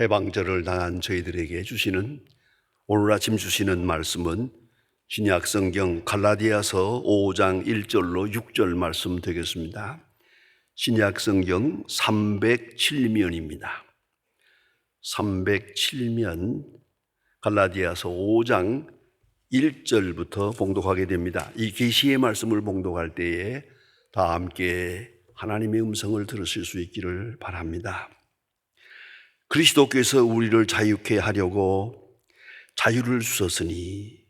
해방절을 당한 저희들에게 주시는 오늘 아침 주시는 말씀은 신약 성경 갈라디아서 5장 1절로 6절 말씀 되겠습니다. 신약 성경 307면입니다. 307면 갈라디아서 5장 1절부터 봉독하게 됩니다. 이 계시의 말씀을 봉독할 때에 다 함께 하나님의 음성을 들으실 수 있기를 바랍니다. 그리스도께서 우리를 자유케 하려고 자유를 주셨으니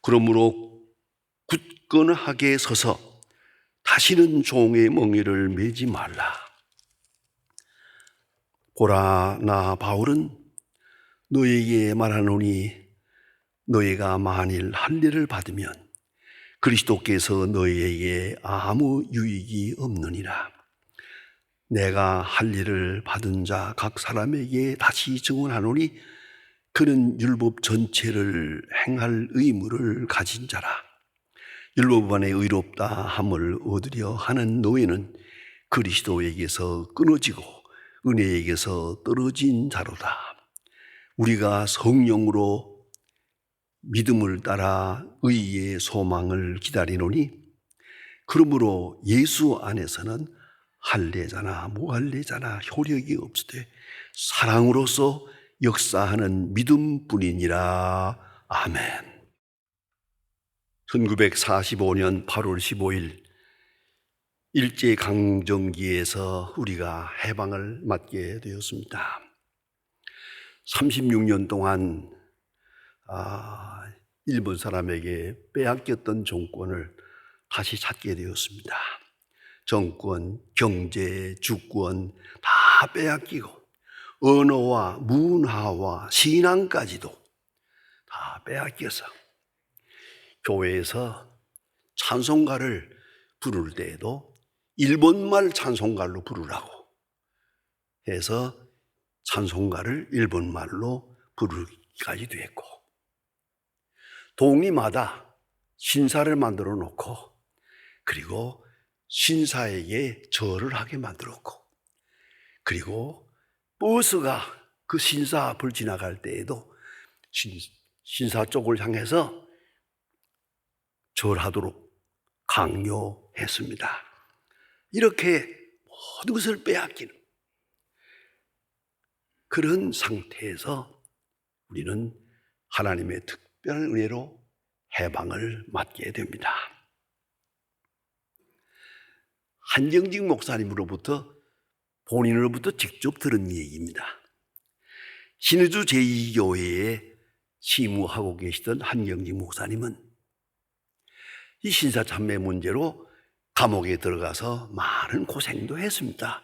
그러므로 굳건하게 서서 다시는 종의 멍에를 매지 말라. 보라 나 바울은 너에게 말하노니 너희가 만일 할례를 받으면 그리스도께서 너희에게 아무 유익이 없느니라. 내가 할례를 받은 자 각 사람에게 다시 증언하노니 그는 율법 전체를 행할 의무를 가진 자라. 율법 안에 의롭다 함을 얻으려 하는 노예는 그리스도에게서 끊어지고 은혜에게서 떨어진 자로다. 우리가 성령으로 믿음을 따라 의의 소망을 기다리노니 그러므로 예수 안에서는 할례자나 무할례자나 효력이 없으되 사랑으로서 역사하는 믿음뿐이니라 아멘. 1945년 8월 15일 일제 강점기에서 우리가 해방을 맞게 되었습니다. 36년 동안 아, 일본 사람에게 빼앗겼던 정권을 다시 찾게 되었습니다. 정권, 경제, 주권 다 빼앗기고 언어와 문화와 신앙까지도 다 빼앗겨서 교회에서 찬송가를 부를 때에도 일본말 찬송가로 부르라고 해서 찬송가를 일본말로 부르기까지 됐고 동리마다 신사를 만들어 놓고 그리고 신사에게 절을 하게 만들었고 그리고 버스가 그 신사 앞을 지나갈 때에도 신, 신사 쪽을 향해서 절하도록 강요했습니다. 이렇게 모든 것을 빼앗기는 그런 상태에서 우리는 하나님의 특별한 은혜로 해방을 맞게 됩니다. 한정직 목사님으로부터 본인으로부터 직접 들은 얘기입니다. 신의주 제2교회에 시무하고 계시던 한경직 목사님은 이 신사참매 문제로 감옥에 들어가서 많은 고생도 했습니다.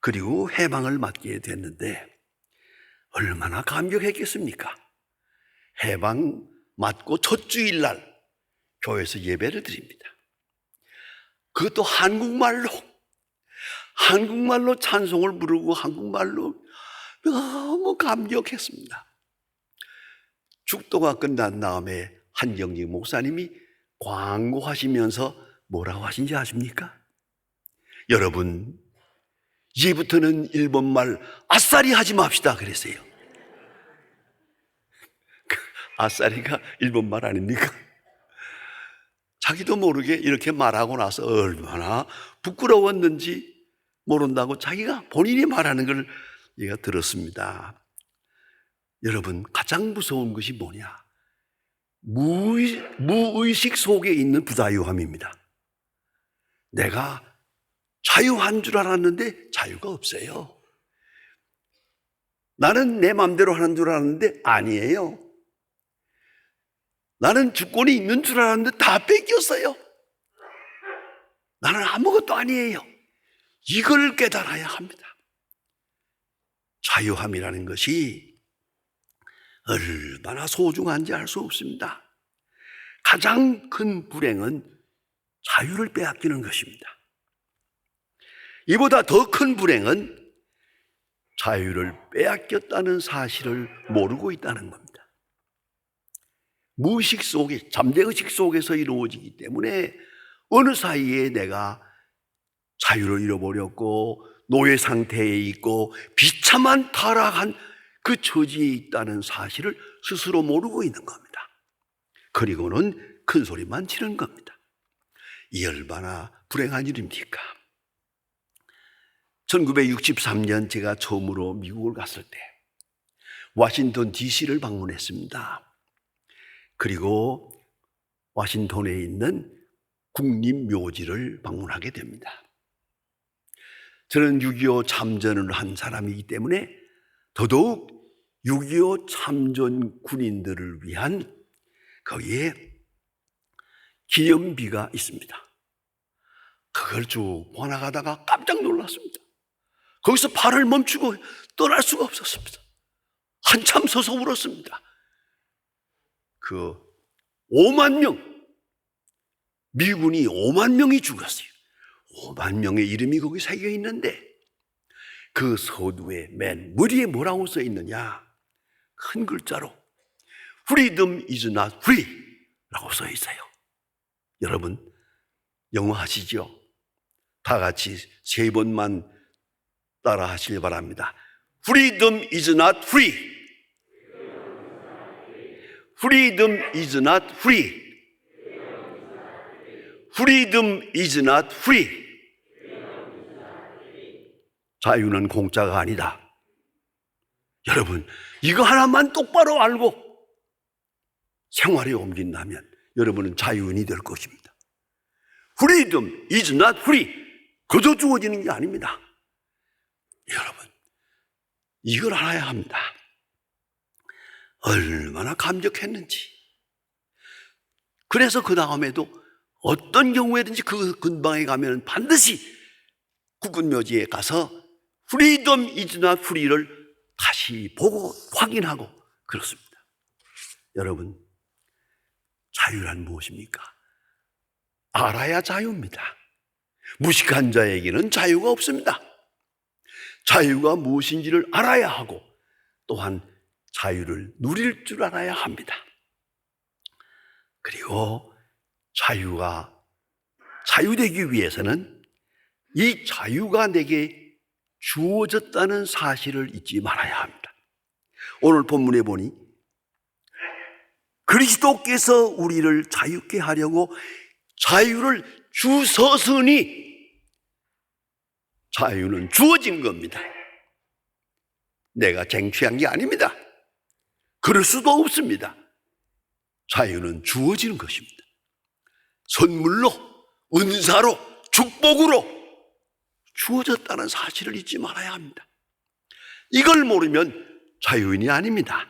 그리고 해방을 맞게 됐는데 얼마나 감격했겠습니까? 해방 맞고 첫 주일날 교회에서 예배를 드립니다. 그것도 한국말로 한국말로 찬송을 부르고 한국말로 너무 감격했습니다. 축도가 끝난 다음에 한경직 목사님이 광고하시면서 뭐라고 하신지 아십니까? 여러분, 이제부터는 일본말 아싸리 하지 맙시다 그랬어요. 그 아싸리가 일본말 아닙니까? 자기도 모르게 이렇게 말하고 나서 얼마나 부끄러웠는지 모른다고 자기가 본인이 말하는 걸 얘가 들었습니다. 여러분, 가장 무서운 것이 뭐냐? 무의, 무의식 속에 있는 부자유함입니다. 내가 자유한 줄 알았는데 자유가 없어요. 나는 내 마음대로 하는 줄 알았는데 아니에요. 나는 주권이 있는 줄 알았는데 다 뺏겼어요. 나는 아무것도 아니에요. 이걸 깨달아야 합니다. 자유함이라는 것이 얼마나 소중한지 알 수 없습니다. 가장 큰 불행은 자유를 빼앗기는 것입니다. 이보다 더 큰 불행은 자유를 빼앗겼다는 사실을 모르고 있다는 겁니다. 무의식 속에, 잠재의식 속에서 이루어지기 때문에 어느 사이에 내가 자유를 잃어버렸고 노예 상태에 있고 비참한 타락한 그 처지에 있다는 사실을 스스로 모르고 있는 겁니다. 그리고는 큰 소리만 치는 겁니다. 이 얼마나 불행한 일입니까? 1963년 제가 처음으로 미국을 갔을 때 워싱턴 DC를 방문했습니다. 그리고 워싱턴에 있는 국립묘지를 방문하게 됩니다. 저는 6.25 참전을 한 사람이기 때문에 더더욱 6.25 참전 군인들을 위한 거기에 기념비가 있습니다. 그걸 쭉 보나가다가 깜짝 놀랐습니다. 거기서 발을 멈추고 떠날 수가 없었습니다. 한참 서서 울었습니다. 그 5만 명, 미군이 5만 명이 죽었어요. 5만 명의 이름이 거기 새겨 있는데 그 서두에 맨 머리에 뭐라고 써 있느냐? 큰 글자로 Freedom is not free 라고 써 있어요. 여러분, 영어 하시죠? 다 같이 세 번만 따라 하시길 바랍니다. Freedom is not free. Freedom is not free. Freedom is not free. 자유는 공짜가 아니다. 여러분, 이거 하나만 똑바로 알고 생활에 옮긴다면 여러분은 자유인이 될 것입니다. Freedom is not free. 그저 주어지는 게 아닙니다. 여러분, 이걸 알아야 합니다. 얼마나 감격했는지. 그래서 그 다음에도 어떤 경우에든지 그 근방에 가면 반드시 국군묘지에 가서 프리덤 이즈나 프리를 다시 보고 확인하고 그렇습니다. 여러분, 자유란 무엇입니까? 알아야 자유입니다. 무식한 자에게는 자유가 없습니다. 자유가 무엇인지를 알아야 하고 또한 자유를 누릴 줄 알아야 합니다. 그리고 자유가 자유되기 위해서는 이 자유가 내게 주어졌다는 사실을 잊지 말아야 합니다. 오늘 본문에 보니 그리스도께서 우리를 자유케 하려고 자유를 주서서니 자유는 주어진 겁니다. 내가 쟁취한 게 아닙니다. 그럴 수도 없습니다. 자유는 주어지는 것입니다. 선물로, 은사로, 축복으로 주어졌다는 사실을 잊지 말아야 합니다. 이걸 모르면 자유인이 아닙니다.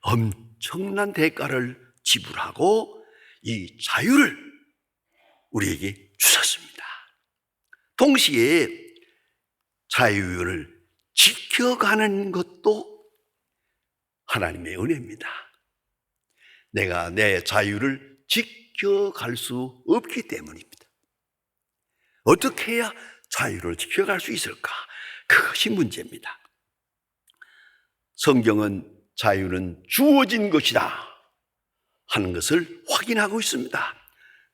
엄청난 대가를 지불하고 이 자유를 우리에게 주셨습니다. 동시에 자유를 지켜가는 것도 하나님의 은혜입니다. 내가 내 자유를 지켜갈 수 없기 때문입니다. 어떻게 해야 자유를 지켜갈 수 있을까? 그것이 문제입니다. 성경은 자유는 주어진 것이다 하는 것을 확인하고 있습니다.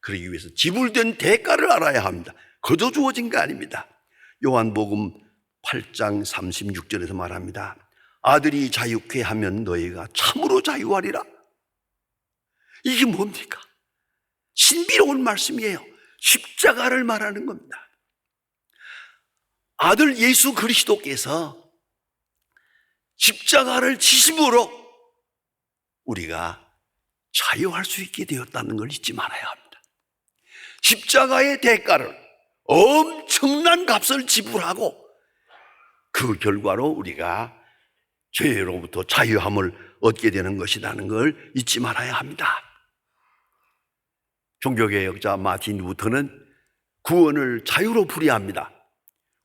그러기 위해서 지불된 대가를 알아야 합니다. 그저 주어진 게 아닙니다. 요한복음 8장 36절에서 말합니다. 아들이 자유케 하면 너희가 참으로 자유하리라. 이게 뭡니까? 신비로운 말씀이에요. 십자가를 말하는 겁니다. 아들 예수 그리스도께서 십자가를 지심으로 우리가 자유할 수 있게 되었다는 걸 잊지 말아야 합니다. 십자가의 대가를 엄청난 값을 지불하고 그 결과로 우리가 죄로부터 자유함을 얻게 되는 것이라는 걸 잊지 말아야 합니다. 종교개혁자 마틴 루터는 구원을 자유로 풀이합니다.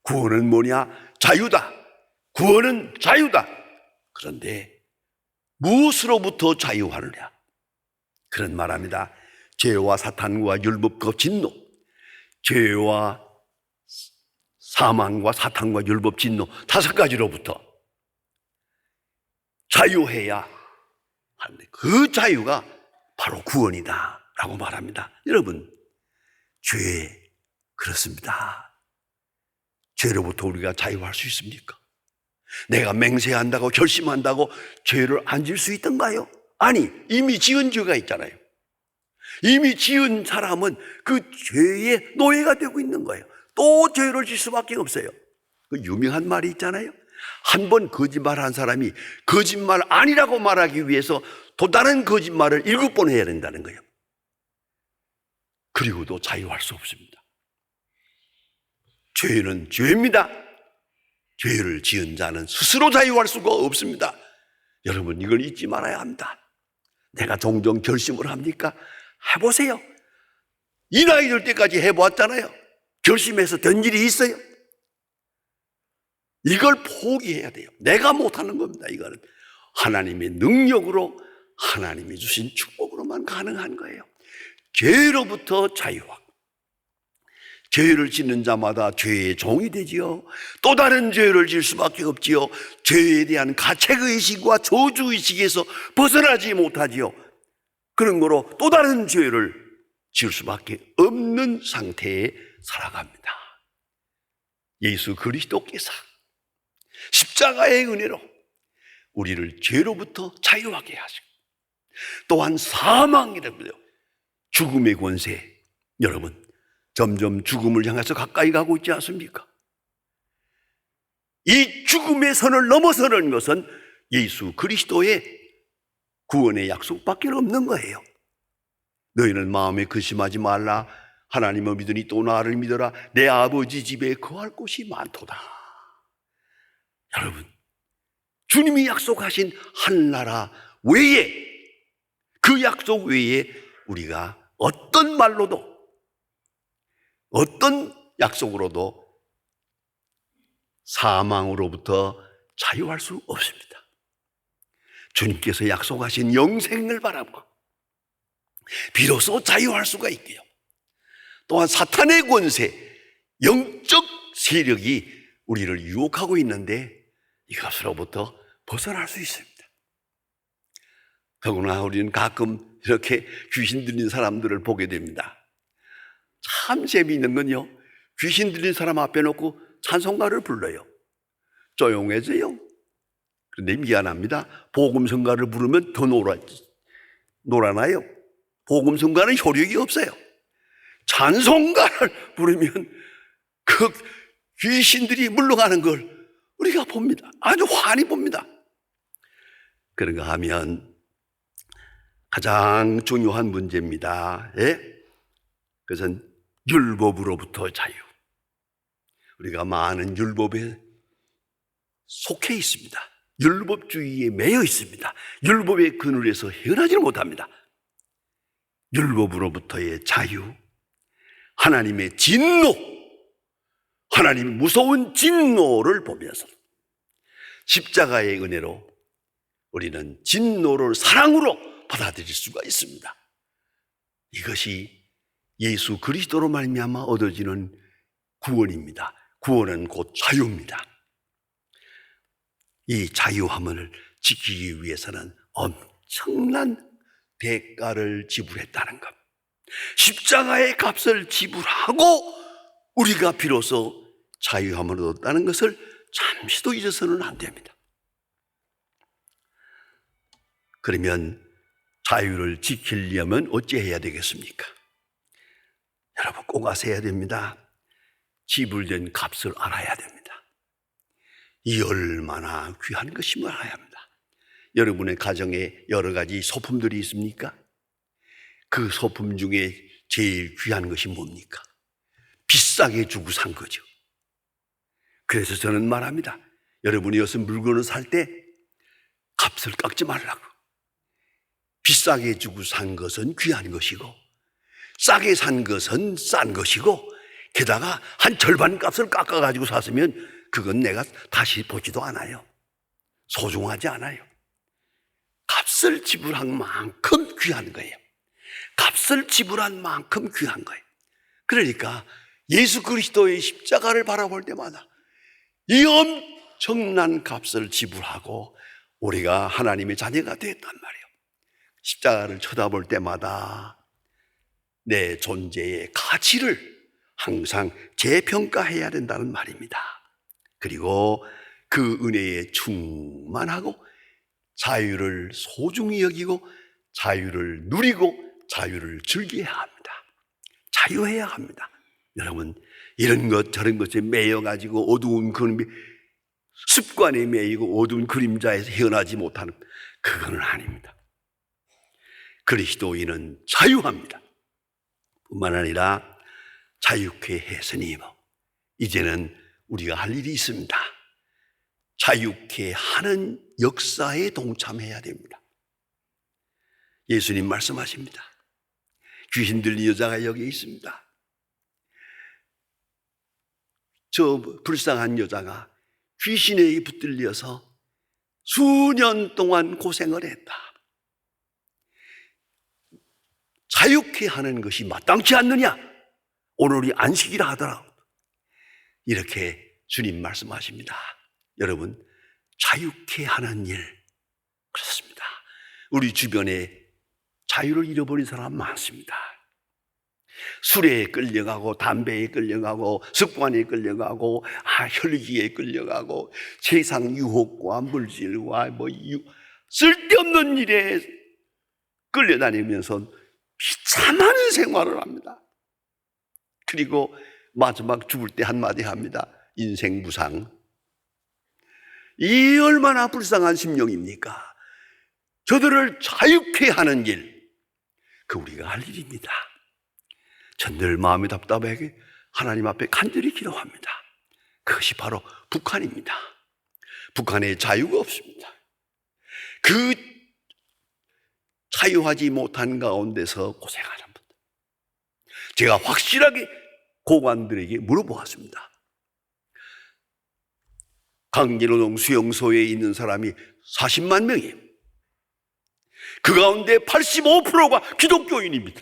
구원은 뭐냐? 자유다. 구원은 자유다. 그런데 무엇으로부터 자유하느냐? 그런 말합니다. 죄와 사탄과 율법과 진노, 죄와 사망과 사탄과 율법 진노 다섯 가지로부터 자유해야 하는데 그 자유가 바로 구원이다 라고 말합니다. 여러분, 죄 그렇습니다. 죄로부터 우리가 자유할 수 있습니까? 내가 맹세한다고 결심한다고 죄를 안 질 수 있던가요? 아니, 이미 지은 죄가 있잖아요. 이미 지은 사람은 그 죄의 노예가 되고 있는 거예요. 또 죄를 질 수밖에 없어요. 그 유명한 말이 있잖아요. 한 번 거짓말 한 사람이 거짓말 아니라고 말하기 위해서 또 다른 거짓말을 일곱 번 해야 된다는 거예요. 그리고도 자유할 수 없습니다. 죄는 죄입니다. 죄를 지은 자는 스스로 자유할 수가 없습니다. 여러분 이걸 잊지 말아야 합니다. 내가 종종 결심을 합니까? 해보세요. 이 나이 들 때까지 해보았잖아요. 결심해서 된 일이 있어요. 이걸 포기해야 돼요. 내가 못하는 겁니다. 이거는 하나님의 능력으로 하나님이 주신 축복으로만 가능한 거예요. 죄로부터 자유하고 죄를 짓는 자마다 죄의 종이 되지요. 또 다른 죄를 질 수밖에 없지요. 죄에 대한 가책의식과 저주의식에서 벗어나지 못하지요. 그런 거로 또 다른 죄를 지을 수밖에 없는 상태에 살아갑니다. 예수 그리스도께서 십자가의 은혜로 우리를 죄로부터 자유하게 하시고 또한 사망이라고요. 죽음의 권세. 여러분, 점점 죽음을 향해서 가까이 가고 있지 않습니까? 이 죽음의 선을 넘어서는 것은 예수 그리스도의 구원의 약속밖에 없는 거예요. 너희는 마음에 근심하지 말라. 하나님을 믿으니 또 나를 믿어라. 내 아버지 집에 거할 곳이 많도다. 여러분, 주님이 약속하신 한나라 외에 그 약속 외에 우리가 어떤 말로도 어떤 약속으로도 사망으로부터 자유할 수 없습니다. 주님께서 약속하신 영생을 바라고 비로소 자유할 수가 있고요. 또한 사탄의 권세, 영적 세력이 우리를 유혹하고 있는데 이것으로부터 벗어날 수 있습니다. 더구나 우리는 가끔 이렇게 귀신 들린 사람들을 보게 됩니다. 참 재미있는 건요. 귀신 들린 사람 앞에 놓고 찬송가를 불러요. 조용해져요. 그런데 미안합니다. 복음성가를 부르면 더 놀아, 놀아나요. 복음성가는 효력이 없어요. 찬송가를 부르면 그 귀신들이 물러가는 걸 우리가 봅니다. 아주 환히 봅니다. 그런가 하면 가장 중요한 문제입니다. 예? 그것은 율법으로부터 자유. 우리가 많은 율법에 속해 있습니다. 율법주의에 매여 있습니다. 율법의 그늘에서 헤어나지 못합니다. 율법으로부터의 자유, 하나님의 진노, 하나님의 무서운 진노를 보면서 십자가의 은혜로 우리는 진노를 사랑으로 받아들일 수가 있습니다. 이것이 예수 그리스도로 말미암아 얻어지는 구원입니다. 구원은 곧 자유입니다. 이 자유함을 지키기 위해서는 엄청난 대가를 지불했다는 것. 십자가의 값을 지불하고 우리가 비로소 자유함을 얻었다는 것을 잠시도 잊어서는 안 됩니다. 그러면 자유를 지키려면 어찌해야 되겠습니까? 여러분 꼭 아셔야 됩니다. 지불된 값을 알아야 됩니다. 이 얼마나 귀한 것임을 알아야 합니다. 여러분의 가정에 여러 가지 소품들이 있습니까? 그 소품 중에 제일 귀한 것이 뭡니까? 비싸게 주고 산 거죠. 그래서 저는 말합니다. 여러분이 여기서 물건을 살 때 값을 깎지 말라고. 비싸게 주고 산 것은 귀한 것이고, 싸게 산 것은 싼 것이고, 게다가 한 절반 값을 깎아가지고 샀으면 그건 내가 다시 보지도 않아요. 소중하지 않아요. 값을 지불한 만큼 귀한 거예요. 값을 지불한 만큼 귀한 거예요. 그러니까 예수 그리스도의 십자가를 바라볼 때마다 이 엄청난 값을 지불하고 우리가 하나님의 자녀가 되었단 말이에요. 십자가를 쳐다볼 때마다 내 존재의 가치를 항상 재평가해야 된다는 말입니다. 그리고 그 은혜에 충만하고 자유를 소중히 여기고 자유를 누리고 자유를 즐겨야 합니다. 자유해야 합니다. 여러분, 이런 것 저런 것에 매여가지고 어두운 그런 습관에 매이고 어두운 그림자에서 헤어나지 못하는 그거는 아닙니다. 그리스도인은 자유합니다. 뿐만 아니라 자유케 했으니 뭐 이제는 우리가 할 일이 있습니다. 자유케 하는 역사에 동참해야 됩니다. 예수님 말씀하십니다. 귀신 들린 여자가 여기 있습니다. 저 불쌍한 여자가 귀신에 붙들려서 수년 동안 고생을 했다. 자유케 하는 것이 마땅치 않느냐? 오늘이 안식이라 하더라. 이렇게 주님 말씀하십니다. 여러분, 자유케 하는 일. 그렇습니다. 우리 주변에 자유를 잃어버린 사람 많습니다. 술에 끌려가고 담배에 끌려가고 습관에 끌려가고 아, 혈기에 끌려가고 세상 유혹과 물질과 뭐 유, 쓸데없는 일에 끌려다니면서 비참한 생활을 합니다. 그리고 마지막 죽을 때 한마디 합니다. 인생 무상. 이 얼마나 불쌍한 심령입니까? 저들을 자유케 하는 일, 그 우리가 할 일입니다. 전 늘 마음이 답답하게 하나님 앞에 간절히 기도합니다. 그것이 바로 북한입니다. 북한에 자유가 없습니다. 그 자유하지 못한 가운데서 고생하는 분들. 제가 확실하게 고관들에게 물어보았습니다. 강진호동 수용소에 있는 사람이 40만 명이에요. 그 가운데 85%가 기독교인입니다.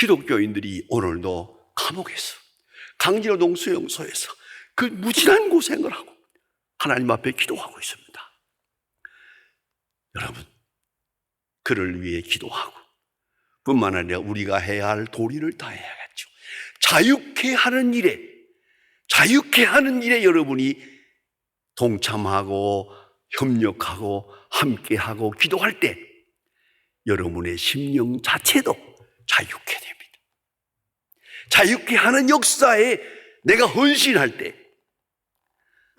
기독교인들이 오늘도 감옥에서 강진호동 수용소에서 그 무진한 고생을 하고 하나님 앞에 기도하고 있습니다. 여러분, 그를 위해 기도하고 뿐만 아니라 우리가 해야 할 도리를 다 해야겠죠. 자유케 하는 일에 자유케 하는 일에 여러분이 동참하고 협력하고 함께하고 기도할 때 여러분의 심령 자체도 자유케 됩니다. 자유케 하는 역사에 내가 헌신할 때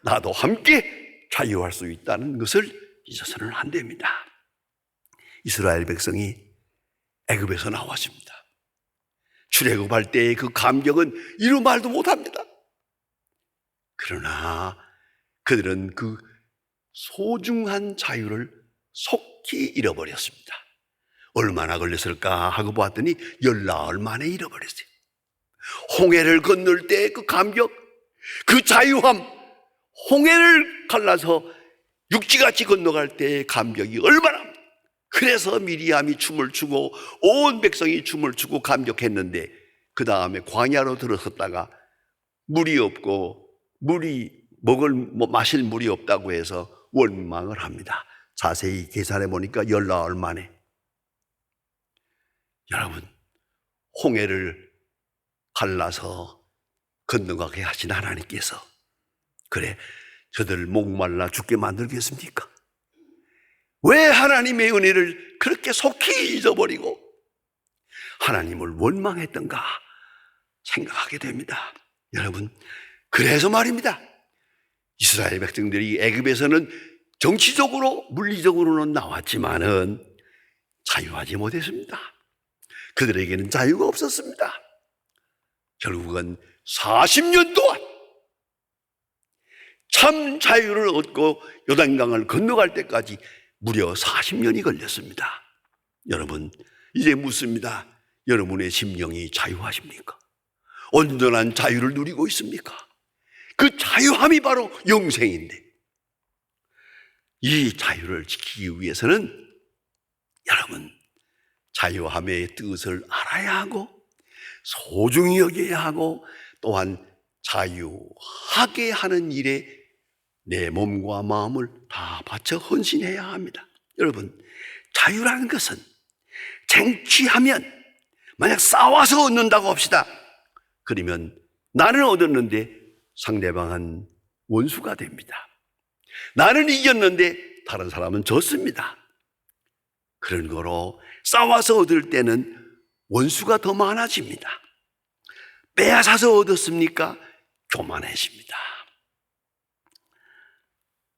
나도 함께 자유할 수 있다는 것을 잊어서는 안 됩니다. 이스라엘 백성이 애굽에서 나왔습니다. 출애굽할 때의 그 감격은 이루 말도 못합니다. 그러나 그들은 그 소중한 자유를 속히 잃어버렸습니다. 얼마나 걸렸을까 하고 보았더니 열나흘 만에 잃어버렸어요. 홍해를 건널 때 그 감격, 그 자유함, 홍해를 갈라서 육지같이 건너갈 때의 감격이 얼마나 그래서 미리암이 춤을 추고 온 백성이 춤을 추고 감격했는데 그 다음에 광야로 들어섰다가 물이 없고 물이 먹을 뭐 마실 물이 없다고 해서 원망을 합니다. 자세히 계산해 보니까 열나흘 만에 여러분 홍해를 갈라서 건너가게 하신 하나님께서 그래 저들 목말라 죽게 만들겠습니까? 왜 하나님의 은혜를 그렇게 속히 잊어버리고 하나님을 원망했던가 생각하게 됩니다. 여러분, 그래서 말입니다. 이스라엘 백성들이 애굽에서는 정치적으로 물리적으로는 나왔지만은 자유하지 못했습니다. 그들에게는 자유가 없었습니다. 결국은 40년 동안 참 자유를 얻고 요단강을 건너갈 때까지 무려 40년이 걸렸습니다. 여러분, 이제 묻습니다. 여러분의 심령이 자유하십니까? 온전한 자유를 누리고 있습니까? 그 자유함이 바로 영생인데, 이 자유를 지키기 위해서는 여러분, 자유함의 뜻을 알아야 하고, 소중히 여겨야 하고, 또한 자유하게 하는 일에 내 몸과 마음을 다 바쳐 헌신해야 합니다. 여러분, 자유라는 것은 쟁취하면 만약 싸워서 얻는다고 합시다. 그러면 나는 얻었는데 상대방은 원수가 됩니다. 나는 이겼는데 다른 사람은 졌습니다. 그런 거로 싸워서 얻을 때는 원수가 더 많아집니다. 빼앗아서 얻었습니까? 교만해집니다.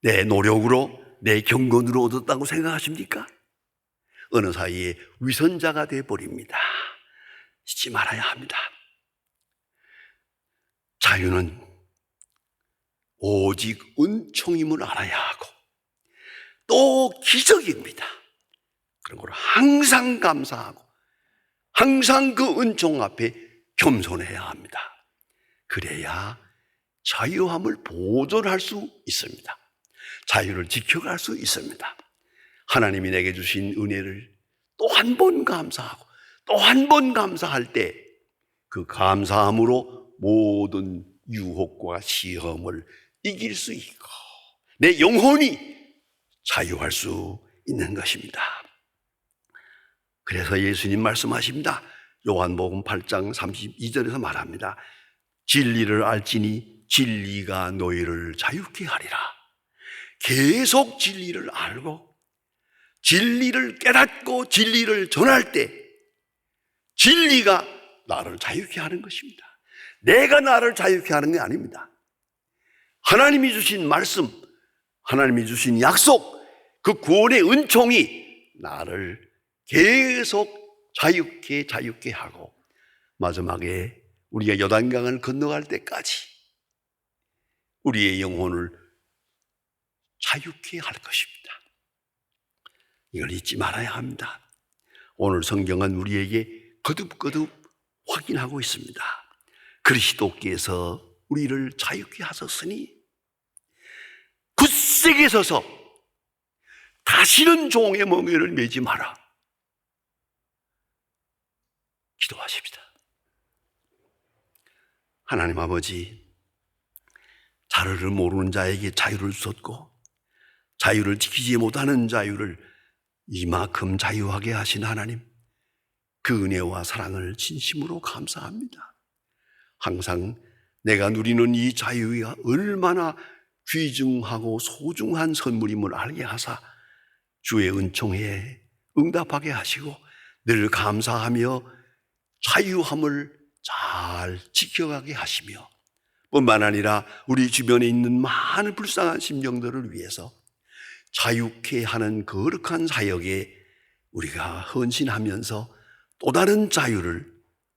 내 노력으로, 내 경건으로 얻었다고 생각하십니까? 어느 사이에 위선자가 되어버립니다. 잊지 말아야 합니다. 자유는 오직 은총임을 알아야 하고 또 기적입니다. 그런 걸 항상 감사하고 항상 그 은총 앞에 겸손해야 합니다. 그래야 자유함을 보존할 수 있습니다. 자유를 지켜갈 수 있습니다. 하나님이 내게 주신 은혜를 또 한 번 감사하고 또 한 번 감사할 때 그 감사함으로 모든 유혹과 시험을 이길 수 있고 내 영혼이 자유할 수 있는 것입니다. 그래서 예수님 말씀하십니다. 요한복음 8장 32절에서 말합니다. 진리를 알지니 진리가 너희를 자유케 하리라. 계속 진리를 알고 진리를 깨닫고 진리를 전할 때 진리가 나를 자유케 하는 것입니다. 내가 나를 자유케 하는 게 아닙니다. 하나님이 주신 말씀, 하나님이 주신 약속, 그 구원의 은총이 나를 계속 자유케 자유케 하고 마지막에 우리가 요단강을 건너갈 때까지 우리의 영혼을 자유케 할 것입니다. 이걸 잊지 말아야 합니다. 오늘 성경은 우리에게 거듭거듭 확인하고 있습니다. 그리스도께서 우리를 자유케 하셨으니 굳세게 서서 다시는 종의 멍에를 매지 마라. 기도하십시다. 하나님 아버지, 자유를 모르는 자에게 자유를 주었고, 자유를 지키지 못하는 자유를 이만큼 자유하게 하신 하나님, 그 은혜와 사랑을 진심으로 감사합니다. 항상 내가 누리는 이 자유가 얼마나 귀중하고 소중한 선물임을 알게 하사 주의 은총에 응답하게 하시고 늘 감사하며 자유함을 잘 지켜가게 하시며 뿐만 아니라 우리 주변에 있는 많은 불쌍한 심령들을 위해서 자유케 하는 거룩한 사역에 우리가 헌신하면서 또 다른 자유를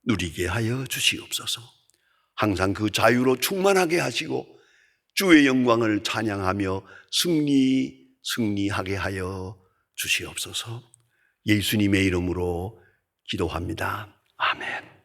누리게 하여 주시옵소서. 항상 그 자유로 충만하게 하시고 주의 영광을 찬양하며 승리, 승리하게 하여 주시옵소서. 예수님의 이름으로 기도합니다. 아멘.